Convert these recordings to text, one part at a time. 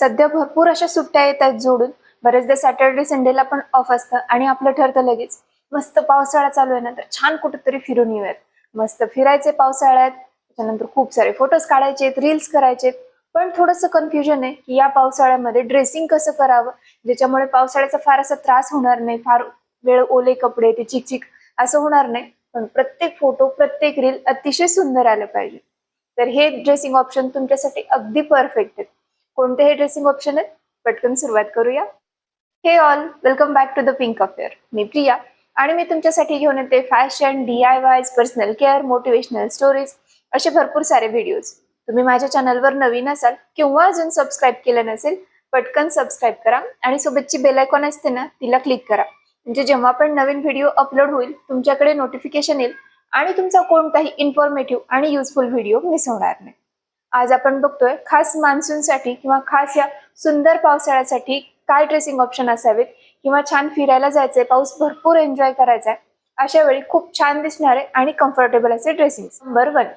सध्या भरपूर अशा सुट्ट्या येतात जोडून. बरेचदा सॅटर्डे संडेला पण ऑफ असतं आणि आपलं ठरतं लगेच. मस्त पावसाळा चालू आहे नंतर छान कुठेतरी फिरून येऊयात. मस्त फिरायचे पावसाळ्यात त्याच्यानंतर खूप सारे फोटोज काढायचे रील्स करायचे पण थोडंसं कन्फ्युजन आहे की या पावसाळ्यामध्ये ड्रेसिंग कसं करावं? ज्याच्यामुळे पावसाळ्याचा फार असा त्रास होणार नाही फार वेळ ओले कपडे ते चिकचिक असं होणार नाही. पण प्रत्येक फोटो प्रत्येक रील अतिशय सुंदर आलं पाहिजे. तर हे ड्रेसिंग ऑप्शन तुमच्यासाठी अगदी परफेक्ट आहेत. कोणते हे ड्रेसिंग ऑप्शन आहेत पटकन सुरुवात करूया. Hey all welcome back to the pink affair मी प्रिया आणि मी तुमच्यासाठी घेऊन येते fashion D I Ys personal care motivational stories असे भरपूर सारे व्हिडिओज तुम्ही माझ्या चॅनलवर नवीन असाल किंवा अजून सबस्क्राईब केलं नसेल पटकन सबस्क्राईब करा आणि सोबतची बेल आयकॉन असते ना तिला क्लिक करा. म्हणजे जेव्हा पण नवीन व्हिडिओ अपलोड होईल तुमच्याकडे नोटिफिकेशन येईल आणि तुमचा कोणताही इन्फॉर्मेटिव्ह आणि युजफुल व्हिडिओ मिस होणार नाही. आज आपण बघतोय खास मान्सूनसाठी किंवा खास या सुंदर पावसाळ्यासाठी काय ड्रेसिंग ऑप्शन असावेत किंवा छान फिरायला जायचंय पाऊस भरपूर एन्जॉय करायचा आहे अशा वेळी खूप छान दिसणारे आणि कम्फर्टेबल असे ड्रेसिंग नंबर वन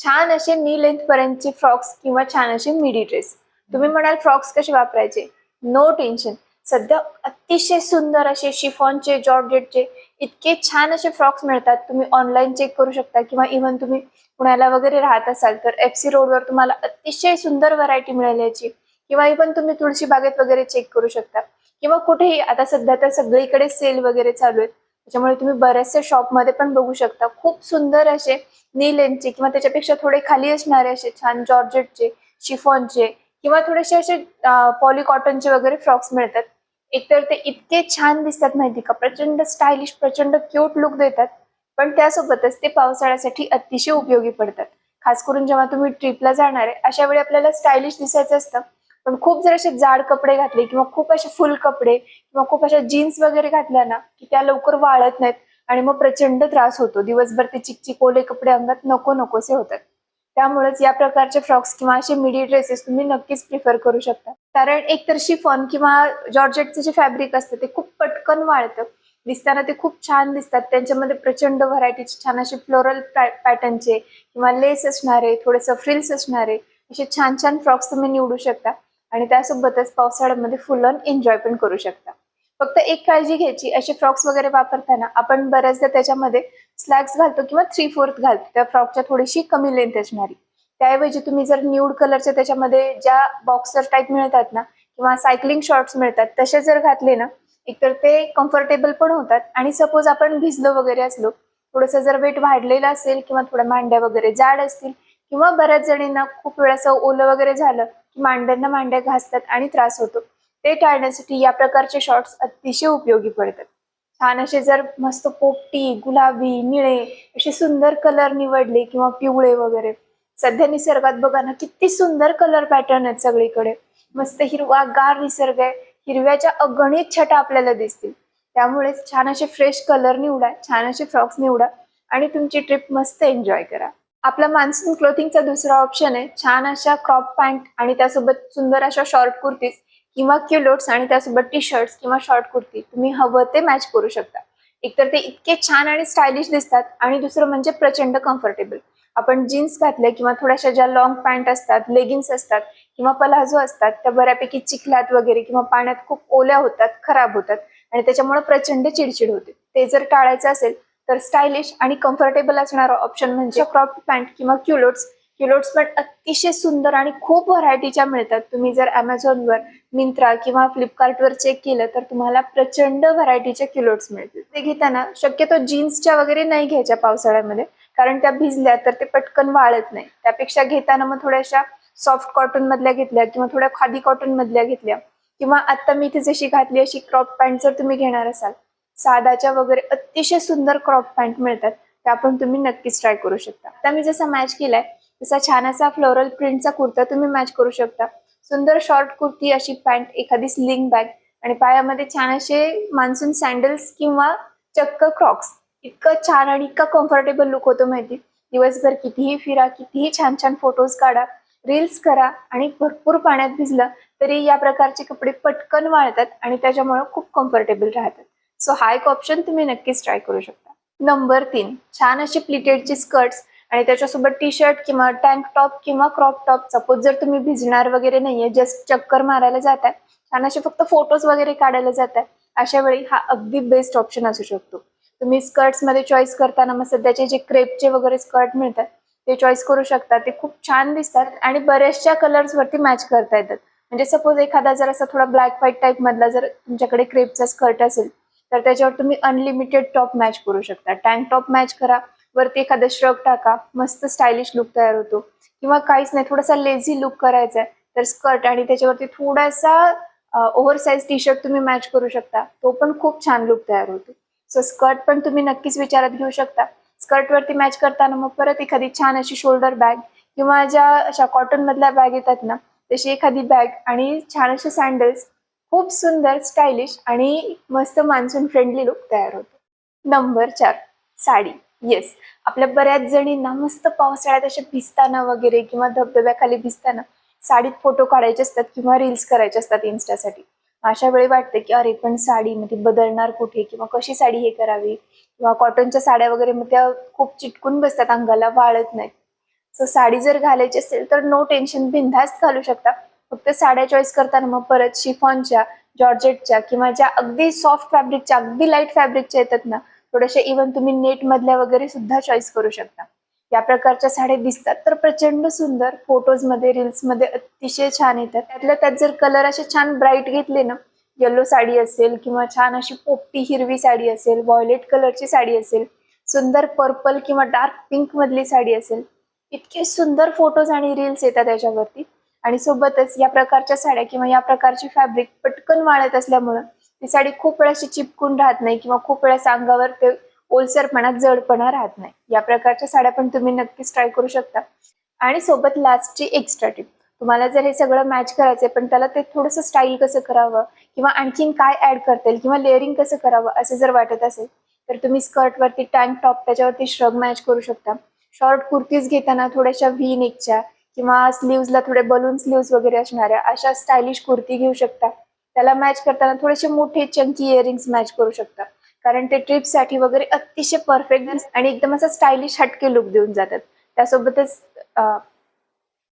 छान असे नी लेंथ पर्यंतचे फ्रॉक्स किंवा छान असे मिडी ड्रेस तुम्ही म्हणाल फ्रॉक्स कसे वापरायचे? नो टेन्शन सध्या अतिशय सुंदर असे शिफॉनचे जॉर्जेटचे इतके छान असे फ्रॉक्स मिळतात. तुम्ही ऑनलाईन चेक करू शकता किंवा इव्हन तुम्ही पुण्याला वगैरे राहत असाल तर एफ सी रोडवर तुम्हाला अतिशय सुंदर व्हरायटी मिळेल याची. किंवा इव्हन तुम्ही तुळशी बागेत वगैरे चेक करू शकता. किंवा कुठेही आता सध्या तर सगळीकडे सेल वगैरे चालू आहेत. त्याच्यामुळे तुम्ही बऱ्याचशा शॉपमध्ये पण बघू शकता. खूप सुंदर असे नी लेनचे किंवा त्याच्यापेक्षा थोडे खाली असणारे असे छान जॉर्जेटचे शिफॉनचे किंवा थोडेसे असे पॉलिकॉटनचे वगैरे फ्रॉक्स मिळतात. एकतर ते इतके छान दिसतात माहिती का? प्रचंड स्टायलिश प्रचंड क्यूट लुक देतात. पण त्यासोबतच ते पावसाळ्यासाठी अतिशय उपयोगी पडतात. खास करून जेव्हा तुम्ही ट्रिपला जाणार आहे अशा वेळी आपल्याला स्टायलिश दिसायचं असतं. पण खूप जर असे जाड कपडे घातले किंवा खूप असे फुल कपडे किंवा खूप अशा जीन्स वगैरे घातल्या ना की त्या लवकर वाळत नाहीत आणि मग प्रचंड त्रास होतो. दिवसभर ते चिकचिक ओले कपडे अंगात नको नकोसे होतात. त्यामुळेच या प्रकारचे फ्रॉक्स किंवा असे मिडी ड्रेसेस तुम्ही नक्कीच प्रिफर करू शकता. कारण एकतर शिफॉन किंवा जॉर्जेटचं जे फॅब्रिक असतं ते खूप पटकन वाळतं. दिसताना ते खूप छान दिसतात. त्यांच्यामध्ये प्रचंड व्हरायटीचे छान असे फ्लोरल पॅटर्नचे किंवा लेस असणारे थोडंसं फ्रिल्स असणारे असे छान छान फ्रॉक्स तुम्ही निवडू शकता. आणि त्यासोबतच पावसाळ्यामध्ये फुल ऑन एन्जॉय पण करू शकता. फक्त एक काळजी घ्यायची असे फ्रॉक्स वगैरे वापरताना आपण बऱ्याचदा त्याच्यामध्ये स्लॅक्स घालतो किंवा थ्री फोर्थ घालतो. त्या फ्रॉकच्या थोडीशी कमी लेंथ असणारी. त्याऐवजी तुम्ही जर न्यूड कलरच्या त्याच्यामध्ये ज्या बॉक्सर टाईप मिळतात ना किंवा सायकलिंग शॉर्ट्स मिळतात तसे जर घातले ना एकतर ते कम्फर्टेबल पण होतात. आणि सपोज आपण भिजलो वगैरे असलो थोडंसं जर वेट वाढलेलं असेल किंवा थोड्या मांड्या वगैरे जाड असतील किंवा बऱ्याच जणींना खूप वेळाचं ओलं वगैरे झालं की मांड्यांना मांड्या घासतात आणि त्रास होतो. ते टाळण्यासाठी या प्रकारचे शॉर्ट्स अतिशय उपयोगी पडतात. छान असे जर मस्त पोपटी गुलाबी निळे असे सुंदर कलर निवडले किंवा पिवळे वगैरे. सध्या निसर्गात बघा ना किती सुंदर कलर पॅटर्न आहेत सगळीकडे. मस्त हिरवा गार निसर्ग आहे. हिरव्याच्या अगणित छटा आपल्याला दिसतील. त्यामुळे छान असे फ्रेश कलर निवडा छान असे फ्रॉक्स निवडा आणि तुमची ट्रिप मस्त एन्जॉय करा. आपला मान्सून क्लोथिंगचा दुसरा ऑप्शन आहे छान अशा क्रॉप पॅन्ट आणि त्यासोबत सुंदर अशा शॉर्ट कुर्तीज किंवा क्युलोट्स आणि त्यासोबत टी शर्ट्स किंवा शॉर्ट कुर्ती. तुम्ही हवं ते मॅच करू शकता. एकतर ते इतके छान आणि स्टायलिश दिसतात आणि दुसरं म्हणजे प्रचंड कम्फर्टेबल आपण जीन्स घातले किंवा थोड्याशा ज्या लॉंग पॅन्ट असतात लेगिन्स असतात किंवा पलाझो असतात त्या बऱ्यापैकी चिखलात वगैरे किंवा पाण्यात खूप ओल्या होतात खराब होतात आणि त्याच्यामुळे प्रचंड चिडचिड होते. ते जर टाळायचं असेल तर स्टायलिश आणि कम्फर्टेबल असणारा ऑप्शन म्हणजे क्रॉप पॅन्ट किंवा क्युलोट्स. क्युलोट्स पण अतिशय सुंदर आणि खूप व्हरायटीच्या मिळतात. तुम्ही जर अमेझॉनवर मिंत्रा किंवा फ्लिपकार्टवर चेक केलं तर तुम्हाला प्रचंड व्हरायटीचे क्युलोट्स मिळतील. ते घेताना शक्यतो जीन्सच्या वगैरे नाही घ्यायच्या पावसाळ्यामध्ये कारण त्या भिजल्या तर ते पटकन वाळत नाही. त्यापेक्षा घेताना मग थोड्याशा सॉफ्ट कॉटन मधल्या घेतल्या किंवा थोड्या खादी कॉटन मधल्या घेतल्या. किंवा आता मी इथे जशी घातली अशी क्रॉप पॅन्ट जर तुम्ही घेणार असाल साधाच्या वगैरे अतिशय सुंदर क्रॉप पॅन्ट मिळतात. त्या पण तुम्ही नक्कीच ट्राय करू शकता. आता मी जसा मॅच केलाय तसा छान असा फ्लोरल प्रिंटचा कुर्ता तुम्ही मॅच करू शकता. सुंदर शॉर्ट कुर्ती अशी पॅन्ट एखादी स्लिंग बॅग आणि पायामध्ये छान असे मान्सून सँडल्स किंवा चक्क क्रॉक्स इतकं छान आणि इतका कम्फर्टेबल लुक होतो माहिती. दिवसभर कितीही फिरा कितीही छान छान फोटोज काढा. रील्स करा आणि भरपूर पाण्यात भिजलं तरी या प्रकारचे कपडे पटकन वाळतात आणि त्याच्यामुळे खूप कम्फर्टेबल राहतात. सो हा एक ऑप्शन तुम्ही नक्कीच ट्राय करू शकता. नंबर तीन छान अशी प्लिटेडची स्कर्ट्स आणि त्याच्यासोबत टी शर्ट किंवा टँक टॉप किंवा क्रॉप टॉप सपोज जर तुम्ही भिजणार वगैरे नाहीये जस्ट चक्कर मारायला जाताय छान असे फक्त फोटोज वगैरे काढायला जाताय अशा वेळी हा अगदी बेस्ट ऑप्शन असू शकतो. तुम्ही स्कर्ट्समध्ये चॉईस करताना मग सध्याचे जे क्रेपचे वगैरे स्कर्ट मिळतात ते चॉईस करू शकता ते खूप छान दिसतात आणि बऱ्याचशा कलर्स वरती मॅच करता येतात. म्हणजे सपोज एखादा जर असा थोडा ब्लॅक व्हाईट टाईप मधला जर तुमच्याकडे क्रेपचा स्कर्ट असेल तर त्याच्यावर तुम्ही अनलिमिटेड टॉप मॅच करू शकता. टँक टॉप मॅच करा. वरती एखादा श्रग टाका. मस्त स्टायलिश लुक तयार होतो. किंवा काहीच नाही थोडासा लेझी लुक करायचा आहे तर स्कर्ट आणि त्याच्यावरती थोडासा ओव्हर साईज टी शर्ट तुम्ही मॅच करू शकता. तो पण खूप छान लुक तयार होतो. सो स्कर्ट पण तुम्ही नक्कीच विचारात घेऊ शकता. स्कर्ट वरती मॅच करताना मग परत एखादी छान अशी शोल्डर बॅग किंवा ज्या अशा कॉटन मधल्या बॅग येतात ना तशी एखादी बॅग आणि छान असे सँडल्स खूप सुंदर स्टायलिश आणि मस्त मान्सून फ्रेंडली लुक तयार होतो. नंबर चार साडी. येस आपल्या बऱ्याच जणींना मस्त पावसाळ्यात असे भिजताना वगैरे किंवा धबधब्याखाली भिजताना साडीत फोटो काढायचे असतात किंवा रील्स करायचे असतात इन्स्टासाठी अशा वेळी वाटते की अरे पण साडी म्हणजे बदलणार कुठे? किंवा कशी साडी हे करावी? किंवा कॉटनच्या साड्या वगैरे मग त्या खूप चिटकून बसतात अंगाला वाळत नाहीत सो साडी जर घालायची असेल तर नो टेन्शन बिनधास्त घालू शकता. फक्त साड्या चॉईस करताना मग परत शिफॉनच्या जॉर्जेटच्या किंवा ज्या अगदी सॉफ्ट फॅब्रिकच्या अगदी लाइट फॅब्रिकच्या येतात ना थोड्याशा इव्हन तुम्ही नेट मधल्या वगैरे सुद्धा चॉईस करू शकता. या प्रकारच्या साड्या दिसतात. तर प्रचंड सुंदर फोटोजमध्ये रील्समध्ये अतिशय छान येतात. त्यातल्या त्यात जर कलर असे छान ब्राईट घेतले ना येलो साडी असेल किंवा छान अशी पोपटी हिरवी साडी असेल व्हायोलेट कलरची साडी असेल सुंदर पर्पल किंवा डार्क पिंक मधली साडी असेल इतके सुंदर फोटोज आणि रील्स येतात त्याच्यावरती आणि सोबतच या प्रकारच्या साड्या किंवा या प्रकारची फॅब्रिक पटकन वाळत असल्यामुळं ती साडी खूप वेळाशी चिपकून राहत नाही किंवा खूप वेळा अंगावर ते ओलसरपणा जडपणा राहत नाही. या प्रकारच्या साड्या पण तुम्ही नक्कीच ट्राय करू शकता. आणि सोबत लास्टची एक्स्ट्रा टिप तुम्हाला जर हे सगळं मॅच करायचंय पण त्याला ते थोडंसं स्टाईल कसं करावं? किंवा आणखीन काय ऍड करता येईल किंवा लेअरिंग कसं करावं? असं जर वाटत असेल तर तुम्ही स्कर्ट वरती टँक टॉप त्याच्यावरती श्रग मॅच करू शकता. शॉर्ट कुर्तीज घेताना थोड्याशा व्ही नेकच्या किंवा स्लीव्हजला थोडे बलून स्लीव्ज वगैरे असणाऱ्या अशा स्टायलिश कुर्ती घेऊ शकता. त्याला मॅच करताना थोडेसे मोठे चंकी इयरिंग्स मॅच करू शकता. कारण ते ट्रिपसाठी वगैरे अतिशय परफेक्ट आणि एकदम असा स्टायलिश हटके लुक देऊन जातात. त्यासोबतच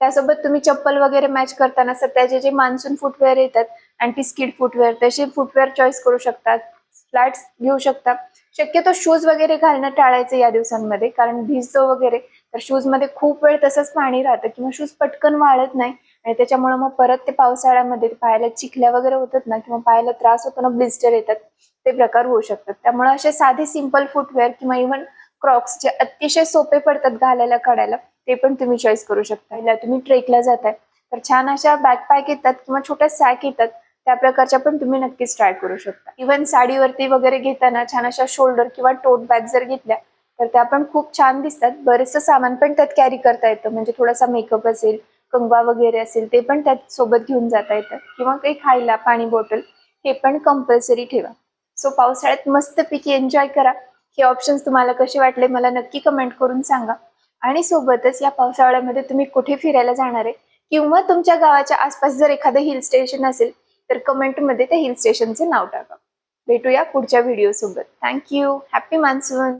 त्यासोबत तुम्ही चप्पल वगैरे मॅच करताना सध्याचे जे मान्सून फुटवेअर येतात अँटी स्किड फुटवेअर तसे फुटवेअर चॉईस करू शकतात फ्लॅट्स घेऊ शकता. शक्यतो शूज वगैरे घालणं टाळायचं या दिवसांमध्ये कारण भिजतो वगैरे. तर शूजमध्ये खूप वेळ तसंच पाणी राहतं किंवा शूज पटकन वाळत नाही आणि त्याच्यामुळे मग परत ते पावसाळ्यामध्ये पायाला चिखल्या वगैरे होतात ना किंवा पायाला त्रास होतो ना ब्लिस्टर येतात ते प्रकार होऊ शकतात. त्यामुळे असे साधे सिंपल फुटवेअर किंवा इव्हन क्रॉक्स जे अतिशय सोपे पडतात घालायला काढायला ते पण तुम्ही चॉईस करू शकता. तुम्ही ट्रेकला जाताय. तर छान अशा बॅकपॅक येतात किंवा छोट्या सॅक येतात. त्या प्रकारच्या पण तुम्ही नक्कीच ट्राय करू शकता. इव्हन साडीवरती वगैरे घेताना छान अशा शोल्डर किंवा टोट बॅग जर घेतल्या तर त्या पण खूप छान दिसतात. बरेचसं सामान पण त्यात कॅरी करता येतं. म्हणजे थोडासा मेकअप असेल कंगवा वगैरे असेल ते पण त्यात सोबत घेऊन जाता येतं. किंवा काही खायला पाणी बॉटल हे पण कंपल्सरी ठेवा. सो पावसाळ्यात मस्तपैकी एन्जॉय करा. हे ऑप्शन्स तुम्हाला कसे वाटले मला नक्की कमेंट करून सांगा. आणि सोबतच या पावसाळ्यामध्ये तुम्ही कुठे फिरायला जाणार आहे? किंवा तुमच्या गावाच्या आसपास जर एखादं हिल स्टेशन असेल तर कमेंटमध्ये त्या हिल स्टेशनचे नाव टाका. भेटूया पुढच्या व्हिडिओ सोबत. Thank you happy monsoon